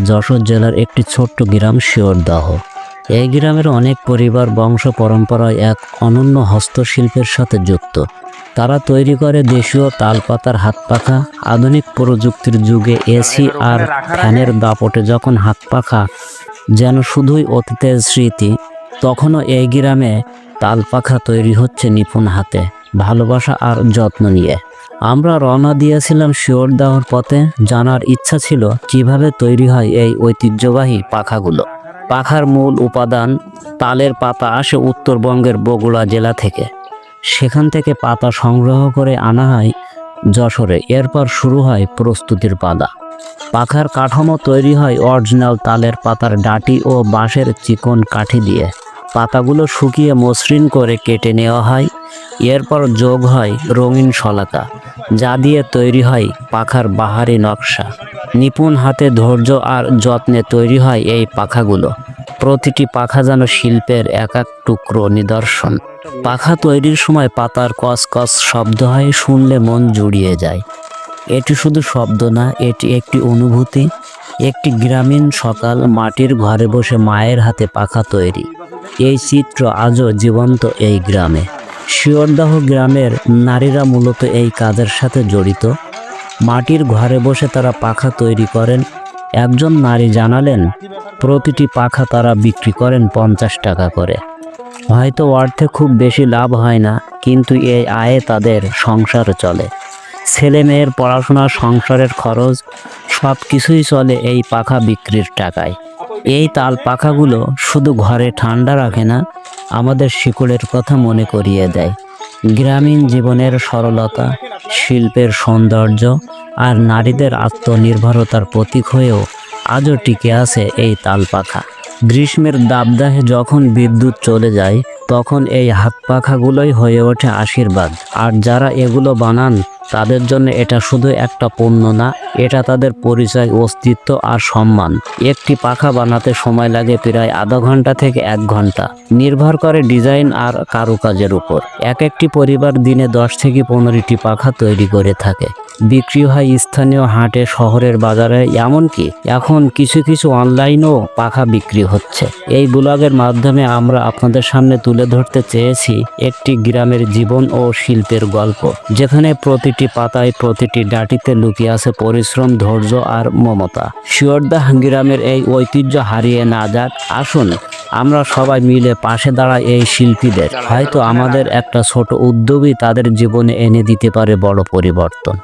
যশোর জেলার একটি ছোট্ট গ্রাম শিওরদাহ। এই গ্রামের অনেক পরিবার বংশ পরম্পরায় এক অনন্য হস্তশিল্পের সাথে যুক্ত। তারা তৈরি করে দেশীয় তালপাতার হাত পাখা আধুনিক প্রযুক্তির যুগে এসি আর ফ্যানের দাপটে যখন হাত পাখা যেন শুধুই অতীতের স্মৃতি, তখনও এই গ্রামে তালপাখা তৈরি হচ্ছে নিপুণ হাতে, ভালোবাসা আর যত্ন নিয়ে। আমরা রওনা দিয়েছিলাম শিওরদাহর পথে। জানার ইচ্ছা ছিল কীভাবে তৈরি হয় এই ঐতিহ্যবাহী পাখাগুলো। পাখার মূল উপাদান তালের পাতা আসে উত্তরবঙ্গের বগুড়া জেলা থেকে। সেখান থেকে পাতা সংগ্রহ করে আনা হয় যশোরে। এরপর শুরু হয় প্রস্তুতির পালা। পাখার কাঠামো তৈরি হয় অরিজিনাল তালের পাতার ডাটি ও বাঁশের চিকন কাঠি দিয়ে। পাতাগুলো শুকিয়ে মসৃণ করে কেটে নেওয়া হয়। এরপর যোগ হয় রঙিন শলাকা, যা দিয়ে তৈরি হয় পাখার বাহারি নকশা। নিপুণ হাতে ধৈর্য আর যত্নে তৈরি হয় এই পাখাগুলো। প্রতিটি পাখা যেন শিল্পের এক এক টুকরো নিদর্শন। পাখা তৈরির সময় পাতার কস শব্দ হয়, শুনলে মন জুড়িয়ে যায়। এটি শুধু শব্দ না, এটি একটি অনুভূতি। একটি গ্রামীণ সকাল মাটির ঘরে বসে মায়ের হাতে পাখা তৈরি। এই চিত্র আজও জীবন্ত এই গ্রামে। শিওরদাহ গ্রামের নারীরা মূলত এই কাজের সাথে জড়িত। মাটির ঘরে বসে তারা পাখা তৈরি করেন। একজন নারী জানালেন, প্রতিটি পাখা তারা বিক্রি করেন পঞ্চাশ টাকা করে। হয়তো অর্থে খুব বেশি লাভ হয় না, কিন্তু এই আয়ে তাদের সংসার চলে। ছেলে মেয়ের পড়াশোনা, সংসারের খরচ সব কিছুই চলে এই পাখা বিক্রির টাকায়। এই তাল পাখাগুলো শুধু ঘরে ঠান্ডা রাখে না, আমাদের শিকড়ের কথা মনে করিয়ে দেয়। গ্রামীণ জীবনের সরলতা, শিল্পের সৌন্দর্য আর নারীদের আত্মনির্ভরতার প্রতীক হয়েও আজও টিকে আছে এই তাল পাখা। গ্রীষ্মের দাবদাহে যখন বিদ্যুৎ চলে যায় তখন এই হাত পাখাগুলোই হয়ে ওঠে আশীর্বাদ। আর যারা এগুলো বানান, তাদের জন্য এটা শুধু একটা পণ্য না, এটা তাদের পরিচয়, অস্তিত্ব আর সম্মান। একটি পাখা বানাতে সময় লাগে প্রায় আধা ঘণ্টা থেকে এক ঘণ্টা। নির্ভর করে ডিজাইন আর কারুকাজের উপর। এক একটি পরিবার দিনে দশ থেকে পনেরোটি পাখা তৈরি করে থাকে। বিক্রি হয় স্থানীয় হাটে শহরের বাজারে, এমনকি এখন কিছু কিছু অনলাইনেও পাখা বিক্রি হচ্ছে। এই ব্লগের মাধ্যমে আমরা আপনাদের সামনে তুলে ধরতে চেয়েছি একটি গ্রামের জীবন ও শিল্পের গল্প, যেখানে প্রতিটি পাতায় প্রতিটি ডাটিতে লুকিয়ে আছে পরিশ্রম, ধৈর্য আর মমতা। শিওরদাহ গ্রামের এই ঐতিহ্য হারিয়ে না যাক, আসুন আমরা সবাই মিলে পাশে দাঁড়াই এই শিল্পীদের। হয়তো আমাদের একটা ছোট উদ্যোগই তাদের জীবনে এনে দিতে পারে বড় পরিবর্তন।